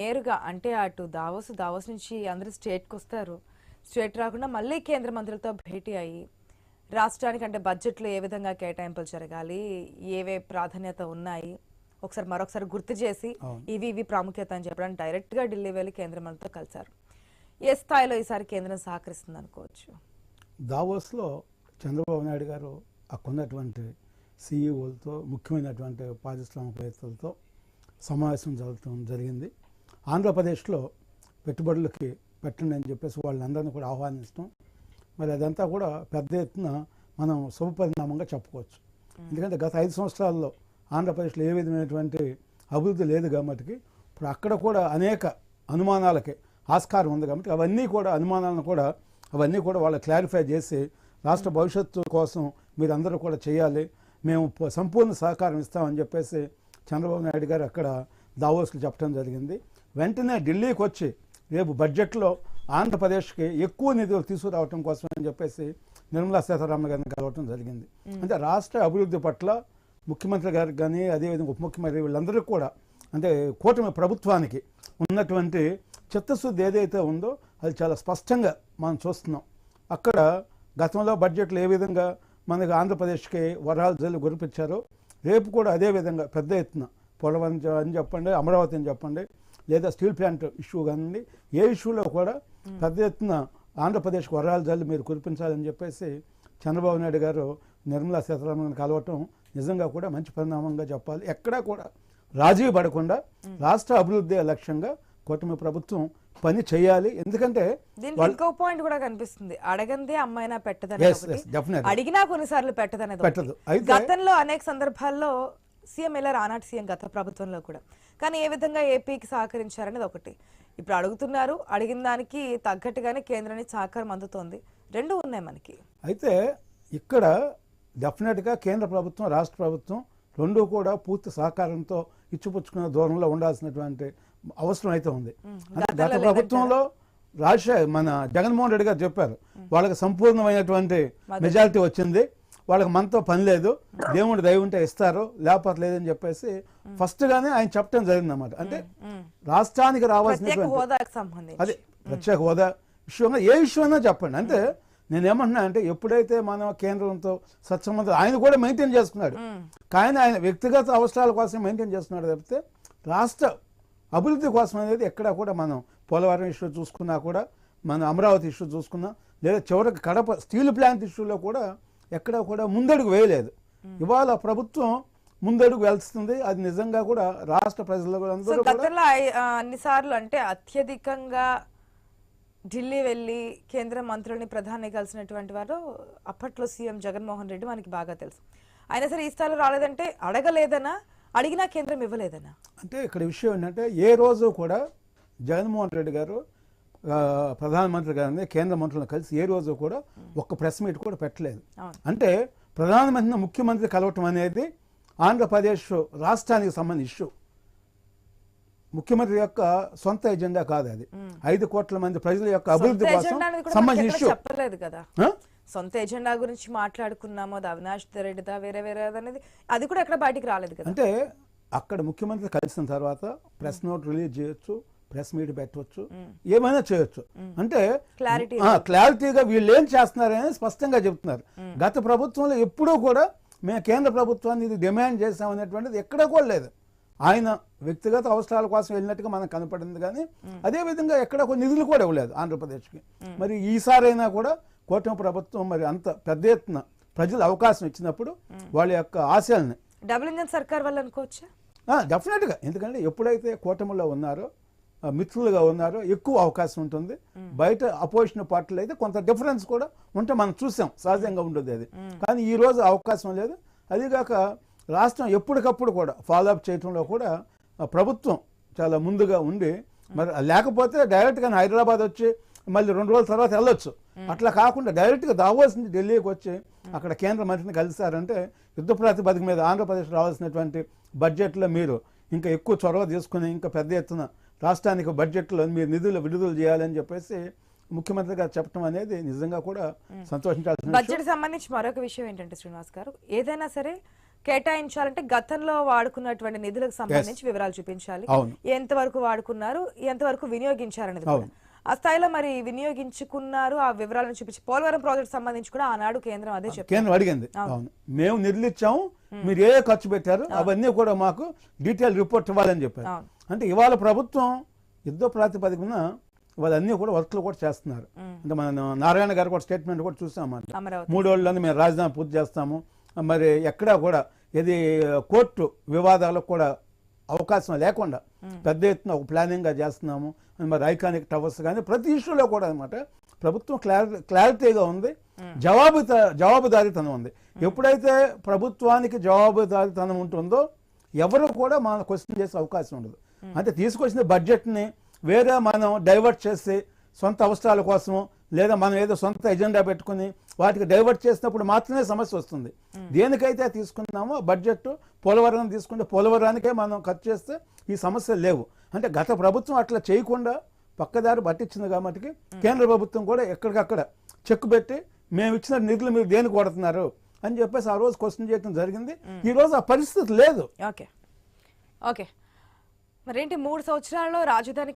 నేరుగా అంటే అటు దావోస్ దావోస్ నుంచి అందరూ స్టేట్కి వస్తారు. స్టేట్ రాకుండా మళ్ళీ కేంద్ర మంత్రులతో భేటీ అయ్యి రాష్ట్రానికి అంటే బడ్జెట్లో ఏ విధంగా కేటాయింపులు జరగాలి ఏవే ప్రాధాన్యత ఉన్నాయి ఒకసారి మరొకసారి గుర్తు చేసి. ఇవి ఇవి ప్రాముఖ్యత అని చెప్పడానికి డైరెక్ట్గా ఢిల్లీ వెళ్ళి కేంద్ర మంత్రితో కలిశారు. ఏ స్థాయిలో ఈసారి కేంద్రం సహకరిస్తుంది అనుకోవచ్చు? దావోస్లో చంద్రబాబు నాయుడు గారు అక్కడున్నటువంటి సీఈఓలతో ముఖ్యమైనటువంటి పారిశ్రామికవేత్తలతో సమావేశం జరగటం జరిగింది. ఆంధ్రప్రదేశ్లో పెట్టుబడులకి పెట్టండి అని చెప్పేసి వాళ్ళందరినీ కూడా ఆహ్వానిస్తాం. మరి అదంతా కూడా పెద్ద ఎత్తున మనం శుభపరిణామంగా చెప్పుకోవచ్చు. ఎందుకంటే గత ఐదు సంవత్సరాల్లో ఆంధ్రప్రదేశ్లో ఏ విధమైనటువంటి అభివృద్ధి లేదు కాబట్టి ఇప్పుడు అక్కడ కూడా అనేక అనుమానాలకి ఆస్కారం ఉంది కాబట్టి అవన్నీ కూడా అనుమానాలను కూడా అవన్నీ కూడా వాళ్ళు క్లారిఫై చేసి రాష్ట్ర భవిష్యత్తు కోసం మీరందరూ కూడా చేయాలి. మేము సంపూర్ణ సహకారం ఇస్తామని చెప్పేసి చంద్రబాబు నాయుడు గారు అక్కడ దావోస్లో చెప్పడం జరిగింది. వెంటనే ఢిల్లీకి వచ్చి రేపు బడ్జెట్లో ఆంధ్రప్రదేశ్కి ఎక్కువ నిధులు తీసుకురావటం కోసం అని చెప్పేసి నిర్మలా సీతారామన్ గారిని కలవటం జరిగింది. అంటే రాష్ట్ర అభివృద్ధి పట్ల ముఖ్యమంత్రి గారికి కానీ అదేవిధంగా ఉప ముఖ్యమంత్రి వీళ్ళందరికీ కూడా అంటే కూటమి ప్రభుత్వానికి ఉన్నటువంటి చిత్తశుద్ధి ఏదైతే ఉందో అది చాలా స్పష్టంగా మనం చూస్తున్నాం. అక్కడ గతంలో బడ్జెట్లో ఏ విధంగా మనకి ఆంధ్రప్రదేశ్కి వరాలు జల్లు గురిపించారో రేపు కూడా అదే విధంగా పెద్ద ఎత్తున పోలవరం అని చెప్పండి అమరావతి అని చెప్పండి లేదా స్టీల్ ప్లాంట్ ఇష్యూ కానీ ఏ ఇష్యూలో కూడా పెద్ద ఎత్తున ఆంధ్రప్రదేశ్కి వరాలు జల్లు మీరు కురిపించాలని చెప్పేసి చంద్రబాబు నాయుడు గారు నిర్మలా సీతారామన్ కలవటం నిజంగా కూడా మంచి పరిణామంగా చెప్పాలి. ఎక్కడా కూడా రాజీ పడకుండా రాష్ట్ర అభివృద్ధి లక్ష్యంగా కూటమి ప్రభుత్వం పని చేయాలి. ఎందుకంటే ఇంకో పాయింట్ కూడా కనిపిస్తుంది. అడగందే అమ్మాయినా పెట్టదని. అడిగినా కొన్నిసార్లు పెట్టదనేది పెట్టదు. గతంలో అనేక సందర్భాల్లో సీఎం ఎలా ఆనాటి సీఎం గత ప్రభుత్వంలో కూడా. కానీ ఏ విధంగా ఏపీకి సహకరించారనేది ఒకటి. ఇప్పుడు అడుగుతున్నారు అడిగిన దానికి తగ్గట్టుగానే కేంద్రానికి సహకారం అందుతోంది. రెండు ఉన్నాయి మనకి. అయితే ఇక్కడ డెఫినెట్గా కేంద్ర ప్రభుత్వం రాష్ట్ర ప్రభుత్వం రెండు కూడా పూర్తి సహకారంతో ఇచ్చిపుచ్చుకునే దూరంలో ఉండాల్సినటువంటి అవసరం అయితే ఉంది. అంటే గత ప్రభుత్వంలో రాజశేఖర్ మన జగన్మోహన్ రెడ్డి గారు చెప్పారు వాళ్ళకి సంపూర్ణమైనటువంటి మెజారిటీ వచ్చింది. వాళ్ళకి మనతో పని లేదు దేవుడి దయ ఉంటే ఇస్తారు లేకపోతే లేదని చెప్పేసి ఫస్ట్ గానే ఆయన చెప్పడం జరిగింది అన్నమాట అంటే రాష్ట్రానికి సంబంధించి. అదే ప్రత్యేక హోదా. విషయంగా ఏ విషయం అయినా చెప్పండి. అంటే నేను ఏమంటున్నా అంటే ఎప్పుడైతే మనం కేంద్రంతో సత్సంబంధం ఆయన కూడా మెయింటైన్ చేసుకున్నాడు కానీ ఆయన వ్యక్తిగత అవసరాల కోసం మెయింటైన్ చేస్తున్నాడు తప్పితే రాష్ట్ర అభివృద్ధి కోసం అనేది ఎక్కడా కూడా మనం పోలవరం ఇష్యూ చూసుకున్నా కూడా మనం అమరావతి ఇష్యూ చూసుకున్నా లేదా చివరికి కడప స్టీల్ ప్లాంట్ ఇష్యూలో కూడా ఎక్కడా కూడా ముందడుగు వేయలేదు. ఇవాళ ప్రభుత్వం ముందడుగు వెళ్తుంది అది నిజంగా కూడా రాష్ట్ర గతంలో ఐ- ఆ, అన్నిసార్లు అంటే అత్యధికంగా ఢిల్లీ వెళ్ళి కేంద్ర మంత్రుల్ని ప్రధాని కలిసినటువంటి వారు అప్పట్లో సీఎం జగన్మోహన్ రెడ్డి మనకి బాగా తెలుసు. అయినా సరే ఈ స్థాయిలో రాలేదంటే అడగలేదనా? అడిగినా కేంద్రం ఇవ్వలేదనా? అంటే ఇక్కడ విషయం ఏంటంటే ఏ రోజు కూడా జగన్మోహన్ రెడ్డి గారు ప్రధానమంత్రి గారిని కేంద్ర మంత్రులను కలిసి ఏ రోజు కూడా ఒక్క ప్రెస్ మీట్ కూడా పెట్టలేదు. అంటే ప్రధానమంత్రిని ముఖ్యమంత్రి కలవటం అనేది ఆంధ్రప్రదేశ్ రాష్ట్రానికి సంబంధించిన ఇష్యూ. ముఖ్యమంత్రి యొక్క సొంత ఎజెండా కాదు అది. ఐదు కోట్ల మంది ప్రజల యొక్క అభివృద్ధి కోసం సంబంధించిన ఇష్యూ. చెప్పలేదు కదా? సొంత ఎజెండా గురించి మాట్లాడుకున్నామో అది అవినాష్ రెడ్డిదా వేరే వేరే అనేది అది కూడా ఎక్కడ బయటికి రాలేదు కదా. అంటే అక్కడ ముఖ్యమంత్రి కలిసిన తర్వాత ప్రెస్ నోట్ రిలీజ్ చేయొచ్చు ప్రెస్ మీట్ పెట్టవచ్చు. ఏమైనా చేయొచ్చు. అంటే క్లారిటీగా వీళ్ళు ఏం చేస్తున్నారని స్పష్టంగా చెప్తున్నారు. గత ప్రభుత్వంలో ఎప్పుడూ కూడా మేము కేంద్ర ప్రభుత్వాన్ని ఇది డిమాండ్ చేసామనేటువంటిది ఎక్కడా కూడా లేదు. ఆయన వ్యక్తిగత అవసరాల కోసం వెళ్ళినట్టుగా మనకు కనపడింది కానీ అదే విధంగా ఎక్కడ కొన్ని నిధులు కూడా ఇవ్వలేదు ఆంధ్రప్రదేశ్కి. మరి ఈసారైనా కూడా కూటమి ప్రభుత్వం మరి అంత పెద్ద ఎత్తున ప్రజలు అవకాశం ఇచ్చినప్పుడు వాళ్ళ యొక్క ఆశయాల్ని డబుల్ ఇంజన్ సర్కార్ వల్ల అనుకోవచ్చా? ఆ, డెఫినెట్గా ఎందుకంటే ఎప్పుడైతే కూటమిలో ఉన్నారో మిత్రులుగా ఉన్నారో. ఎక్కువ అవకాశం ఉంటుంది. బయట అపోజిషన్ పార్టీలు అయితే కొంత డిఫరెన్స్ కూడా ఉంటే మనం చూసాం. సహజంగా ఉండదు అది. కానీ ఈ రోజు అవకాశం లేదు. అదిగాక రాష్ట్రం ఎప్పటికప్పుడు కూడా ఫాలోఅప్ చేయడంలో కూడా ప్రభుత్వం చాలా ముందుగా ఉండి మరి లేకపోతే డైరెక్ట్గా హైదరాబాద్ వచ్చి మళ్ళీ రెండు రోజుల తర్వాత వెళ్ళొచ్చు. అట్లా కాకుండా డైరెక్ట్గా నుంచి ఢిల్లీకి వచ్చి అక్కడ కేంద్ర మంత్రిని కలిశారంటే యుద్ధ ప్రాతిపదిక మీద ఆంధ్రప్రదేశ్ రావాల్సినటువంటి బడ్జెట్లో మీరు ఇంకా ఎక్కువ చొరవ తీసుకుని ఇంకా పెద్ద ఎత్తున రాష్ట్రానికి బడ్జెట్లో మీరు నిధులు విడుదల చేయాలని చెప్పేసి ముఖ్యమంత్రి గారు చెప్పడం అనేది నిజంగా కూడా సంతోషించాల్సిన విషయం. బడ్జెట్ సంబంధించి మరొక విషయం ఏంటంటే శ్రీనివాస్ గారు ఏదైనా సరే కేటాయించాలంటే గతంలో వాడుకున్నటువంటి నిధులకు సంబంధించి వివరాలు చూపించాలి. ఎంతవరకు వాడుకున్నారు ఎంతవరకు వినియోగించారనేది ఆ స్థాయిలో మరి వినియోగించుకున్నారు ఆ వివరాలను చూపించి పోలవరం ప్రాజెక్ట్ సంబంధించి కూడా ఆనాడు కేంద్రం అదే కేంద్రం అడిగింది. అవును. మేము నిధులు ఇచ్చాము మీరు ఏ ఖర్చు పెట్టారు అవన్నీ కూడా మాకు డీటెయిల్ రిపోర్ట్ ఇవ్వాలని చెప్పారు. అంటే ఇవాళ ప్రభుత్వం యుద్ధ ప్రాతిపదికన వాళ్ళన్నీ కూడా వర్క్లు కూడా చేస్తున్నారు. అంటే మన నారాయణ గారు కూడా స్టేట్మెంట్ కూడా అమరావతి. మూడేళ్ళని మేము రాజధాని పూర్తి చేస్తాము. మరి ఎక్కడా కూడా ఇది కోర్టు వివాదాలకు కూడా అవకాశం లేకుండా పెద్ద ఎత్తున ఒక ప్లానింగ్గా చేస్తున్నాము. మరి ఐకానిక్ టవర్స్ కానీ ప్రతి ఇష్యూలో కూడా అనమాట ప్రభుత్వం క్లారి క్లారిటీగా ఉంది. జవాబు జవాబుదారీతనం ఉంది. ఎప్పుడైతే ప్రభుత్వానికి జవాబుదారీతనం ఉంటుందో ఎవరు కూడా మన క్వశ్చన్ చేసే అవకాశం ఉండదు. అంటే తీసుకొచ్చిన బడ్జెట్ని వేరే మనం డైవర్ట్ చేసి సొంత అవసరాల కోసం లేదా మనం ఏదో సొంత ఎజెండా పెట్టుకుని వాటికి డైవర్ట్ చేసినప్పుడు మాత్రమే సమస్య వస్తుంది. దేనికైతే తీసుకున్నామో బడ్జెట్ పోలవరం తీసుకుంటే పోలవరానికే మనం ఖర్చు చేస్తే ఈ సమస్యలు లేవు. అంటే గత ప్రభుత్వం అట్లా చేయకుండా పక్కదారి పట్టించింది కాబట్టి కేంద్ర ప్రభుత్వం కూడా ఎక్కడికక్కడ చెక్ పెట్టి మేము ఇచ్చిన నిధులు మీరు దేనికి కొడుతున్నారు అని చెప్పేసి ఆ రోజు క్వశ్చన్ చేయడం జరిగింది. ఈ రోజు ఆ పరిస్థితి లేదు. ఓకే. ఓకే. మరేంటి మూడు సంవత్సరాల్లో రాజధాని